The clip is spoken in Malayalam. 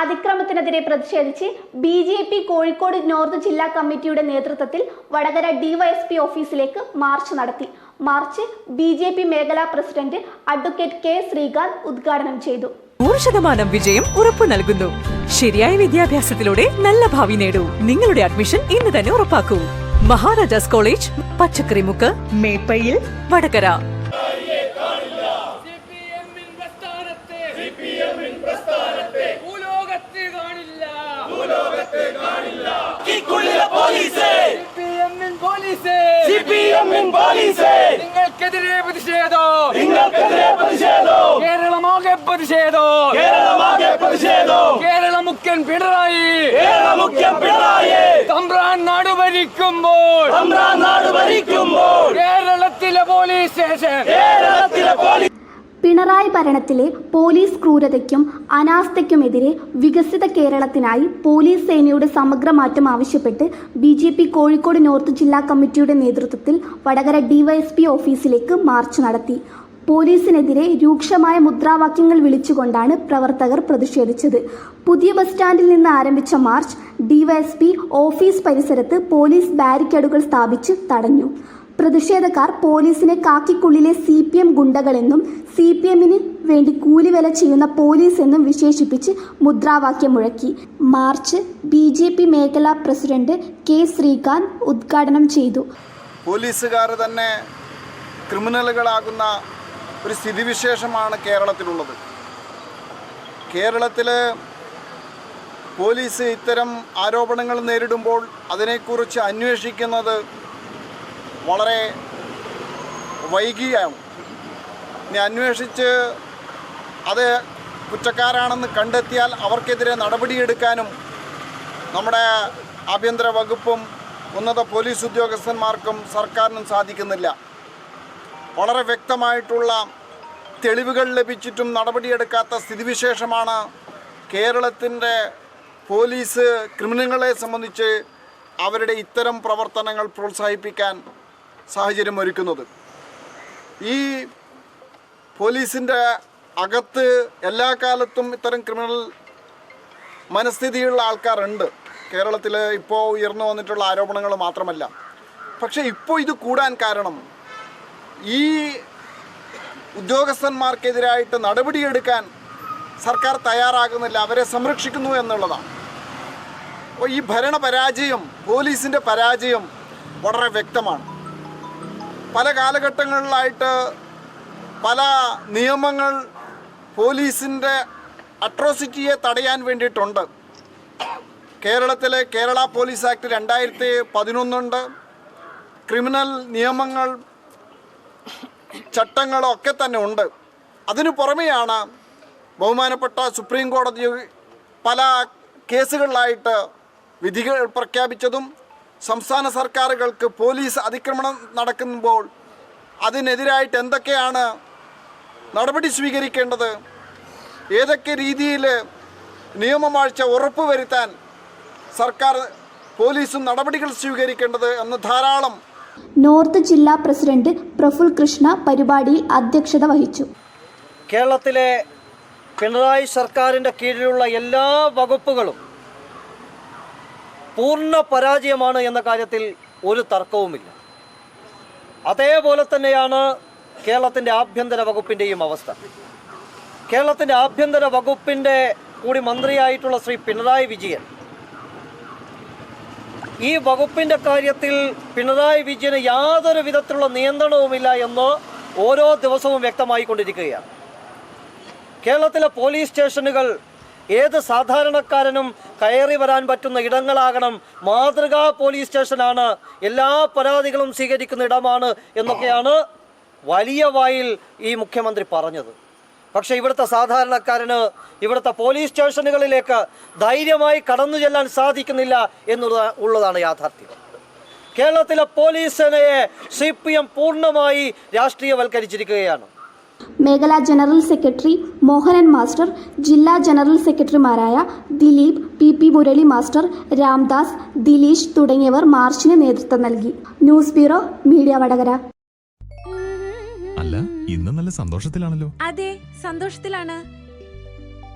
അതിക്രമത്തിനെതിരെ പ്രതിഷേധിച്ച് B J P Kozhikode north ജില്ലാ കമ്മിറ്റിയുടെ നേതൃത്വത്തിൽ Vadakara D Y S P ഓഫീസിലേക്ക് മാർച്ച് നടത്തി. മാർച്ച് ബി ജെ പി മേഖലാ പ്രസിഡന്റ് അഡ്വക്കേറ്റ് കെ ശ്രീകാന്ത് ഉദ്ഘാടനം ചെയ്തു. നൂറ് ശതമാനം വിജയം ഉറപ്പു നൽകുന്നു. ശരിയായ വിദ്യാഭ്യാസത്തിലൂടെ നല്ല ഭാവി നേടൂ. നിങ്ങളുടെ അഡ്മിഷൻ ഇന്ന് തന്നെ ഉറപ്പാക്കൂ. മഹാരാജാസ് കോളേജ് പച്ചക്കറിമുക്ക് മേപ്പയിൽ വടകര. സിപിഎമ്മിൻ പോലീസ്. സിപിഎമ്മിൻ പോലീസ്. നിങ്ങൾക്കെതിരെ പ്രതിഷേധം. നിങ്ങൾക്കെതിരെ പ്രതിഷേധവും കേരളമാകെ പ്രതിഷേധം. കേരളമാകെ പ്രതിഷേധവും കേരള മുഖ്യൻ പിണറായി. കേരള മുഖ്യൻ പിണറായി. തമ്പ്രാൻ നാട് ഭരിക്കുമ്പോൾ. തമ്പ്രാൻ നാട് ഭരിക്കുമ്പോൾ. കേരളത്തിലെ പോലീസ് സ്റ്റേഷൻ. കേരളത്തിലെ പോലീസ് പിണറായി ഭരണത്തിലെ പോലീസ് ക്രൂരതയ്ക്കും അനാസ്ഥയ്ക്കുമെതിരെ വികസിത കേരളത്തിനായി പോലീസ് സേനയുടെ സമഗ്ര മാറ്റം ആവശ്യപ്പെട്ട് B J P Kozhikode north ജില്ലാ കമ്മിറ്റിയുടെ നേതൃത്വത്തിൽ വടകര ഡിവൈഎസ്പി ഓഫീസിലേക്ക് മാർച്ച് നടത്തി. പോലീസിനെതിരെ രൂക്ഷമായ മുദ്രാവാക്യങ്ങൾ വിളിച്ചുകൊണ്ടാണ് പ്രവർത്തകർ പ്രതിഷേധിച്ചത്. പുതിയ ബസ് സ്റ്റാൻഡിൽ നിന്ന് ആരംഭിച്ച march D Y S P office പരിസരത്ത് പോലീസ് ബാരിക്കേഡുകൾ സ്ഥാപിച്ച് തടഞ്ഞു. പ്രതിഷേധക്കാർ പോലീസിനെ കാക്കിക്കുള്ളിലെ സി പി എം ഗുണ്ടകളെന്നും സി പി എമ്മിന് വേണ്ടി കൂലിവില ചെയ്യുന്ന പോലീസ് എന്നും വിശേഷിപ്പിച്ച് മുദ്രാവാക്യം മുഴക്കി. മാർച്ച് ബി ജെ പി മേഖലാ പ്രസിഡന്റ് കെ ശ്രീകാന്ത് ഉദ്ഘാടനം ചെയ്തു. പോലീസുകാർ തന്നെ ക്രിമിനലുകളാകുന്ന ഒരു സ്ഥിതിവിശേഷമാണ് കേരളത്തിലുള്ളത്. കേരളത്തിൽ പോലീസ് ഇത്തരം ആരോപണങ്ങൾ നേരിടുമ്പോൾ അതിനെക്കുറിച്ച് അന്വേഷിക്കുന്നത് വളരെ വൈകിയാണ്. ഇനി അന്വേഷിച്ച് അത് കുറ്റക്കാരാണെന്ന് കണ്ടെത്തിയാൽ അവർക്കെതിരെ നടപടിയെടുക്കാനും നമ്മുടെ ആഭ്യന്തര വകുപ്പും ഉന്നത പോലീസ് ഉദ്യോഗസ്ഥന്മാർക്കും സർക്കാരിനും സാധിക്കുന്നില്ല. വളരെ വ്യക്തമായിട്ടുള്ള തെളിവുകൾ ലഭിച്ചിട്ടും നടപടിയെടുക്കാത്ത സ്ഥിതിവിശേഷമാണ് കേരളത്തിന്റെ പോലീസ് ക്രിമിനലുകളെ സംബന്ധിച്ച് അവരുടെ ഇത്തരം പ്രവർത്തനങ്ങൾ പ്രോത്സാഹിപ്പിക്കാൻ സാഹചര്യം ഒരുക്കുന്നത്. ഈ പോലീസിന്റെ അകത്ത് എല്ലാ കാലത്തും ഇത്തരം ക്രിമിനൽ മനസ്ഥിതിയുള്ള ആൾക്കാരുണ്ട്. കേരളത്തിൽ ഇപ്പോൾ ഉയർന്നു വന്നിട്ടുള്ള ആരോപണങ്ങൾ മാത്രമല്ല. പക്ഷേ ഇപ്പോൾ ഇത് കൂടാൻ കാരണം ഈ ഉദ്യോഗസ്ഥന്മാർക്കെതിരായിട്ട് നടപടിയെടുക്കാൻ സർക്കാർ തയ്യാറാകുന്നില്ല. അവരെ സംരക്ഷിക്കുന്നു എന്നുള്ളതാണ്. അപ്പോൾ ഈ ഭരണ പരാജയം പോലീസിന്റെ പരാജയം വളരെ വ്യക്തമാണ്. പല കാലഘട്ടങ്ങളിലായിട്ട് പല നിയമങ്ങൾ പോലീസിന്റെ അട്രോസിറ്റിയെ തടയാൻ വേണ്ടിയിട്ടുണ്ട്. കേരളത്തിലെ കേരള പോലീസ് ആക്ട് രണ്ടായിരത്തി പതിനൊന്നുണ്ട്. ക്രിമിനൽ നിയമങ്ങൾ ചട്ടങ്ങളൊക്കെ തന്നെ ഉണ്ട്. അതിനു പുറമെയാണ് ബഹുമാനപ്പെട്ട സുപ്രീം കോടതി പല കേസുകളിലായിട്ട് വിധികൾ പ്രഖ്യാപിച്ചതും സംസ്ഥാന സർക്കാരുകൾക്ക് പോലീസ് അതിക്രമണം നടക്കുമ്പോൾ അതിനെതിരായിട്ട് എന്തൊക്കെയാണ് നടപടി സ്വീകരിക്കേണ്ടത്? ഏതൊക്കെ രീതിയിൽ നിയമവാഴ്ച ഉറപ്പുവരുത്താൻ സർക്കാർ പോലീസും നടപടികൾ സ്വീകരിക്കേണ്ടത് എന്ന് ധാരാളം നോർത്ത് ജില്ലാ പ്രസിഡന്റ് പ്രഫുൽ കൃഷ്ണ പരിപാടിയിൽ അധ്യക്ഷത വഹിച്ചു. കേരളത്തിലെ പിണറായി സർക്കാരിന്റെ കീഴിലുള്ള എല്ലാ വകുപ്പുകളും പൂർണ പരാജയമാണ് എന്ന കാര്യത്തിൽ ഒരു തർക്കവുമില്ല. അതേപോലെ തന്നെയാണ് കേരളത്തിന്റെ ആഭ്യന്തര വകുപ്പിന്റെയും അവസ്ഥ. കേരളത്തിന്റെ ആഭ്യന്തര വകുപ്പിന്റെ കൂടി മന്ത്രിയായിട്ടുള്ള ശ്രീ പിണറായി വിജയൻ ഈ വകുപ്പിന്റെ കാര്യത്തിൽ പിണറായി വിജയന് യാതൊരു വിധത്തിലുള്ള നിയന്ത്രണവുമില്ല എന്ന് ഓരോ ദിവസവും വ്യക്തമായിക്കൊണ്ടിരിക്കുകയാണ്. കേരളത്തിലെ പോലീസ് സ്റ്റേഷനുകൾ ഏത് സാധാരണക്കാരനും കയറി വരാൻ പറ്റുന്ന ഇടങ്ങളാകണം. മാതൃകാ പോലീസ് സ്റ്റേഷനാണ്. എല്ലാ പരാതികളും സ്വീകരിക്കുന്ന ഇടമാണ് എന്നൊക്കെയാണ് വലിയ വായിൽ ഈ മുഖ്യമന്ത്രി പറഞ്ഞത്. പക്ഷേ ഇവിടുത്തെ സാധാരണക്കാരന് ഇവിടുത്തെ പോലീസ് സ്റ്റേഷനുകളിലേക്ക് ധൈര്യമായി കടന്നു ചെല്ലാൻ സാധിക്കുന്നില്ല എന്നുള്ളതാണ് ഉള്ളതാണ് യാഥാർത്ഥ്യം. കേരളത്തിലെ പോലീസ് സേനയെ സി പി എം പൂർണമായി രാഷ്ട്രീയവൽക്കരിച്ചിരിക്കുകയാണ്. മേഖലാ ജനറൽ സെക്രട്ടറി മോഹനൻ മാസ്റ്റർ ജില്ലാ ജനറൽ സെക്രട്ടറിമാരായ Dileep P P Murali master Ramdas Dileesh തുടങ്ങിയവർ മാർച്ചിന് നേതൃത്വം നൽകി. News bureau media Vadakara. അല്ല ഇന്ന് നല്ല സന്തോഷത്തിലാണല്ലോ. അതെ സന്തോഷത്തിലാണ്.